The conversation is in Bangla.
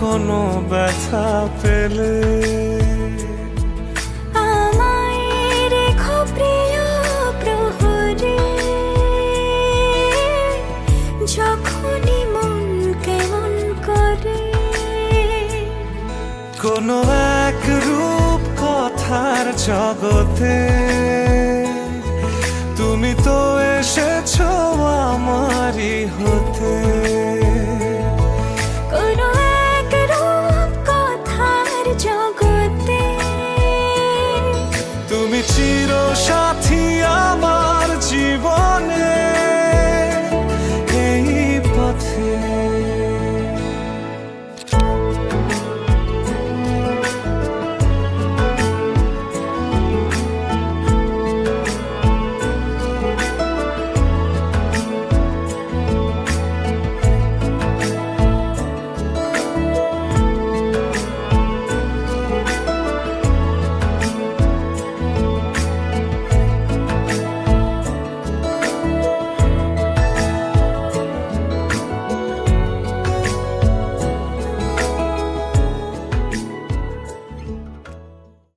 কোনো ব্যথা পেলে? যখনই মন কেমন করে। কোনো এক রূপ কথার জগতে তুমি তো এসেছ আমারই হতে। চির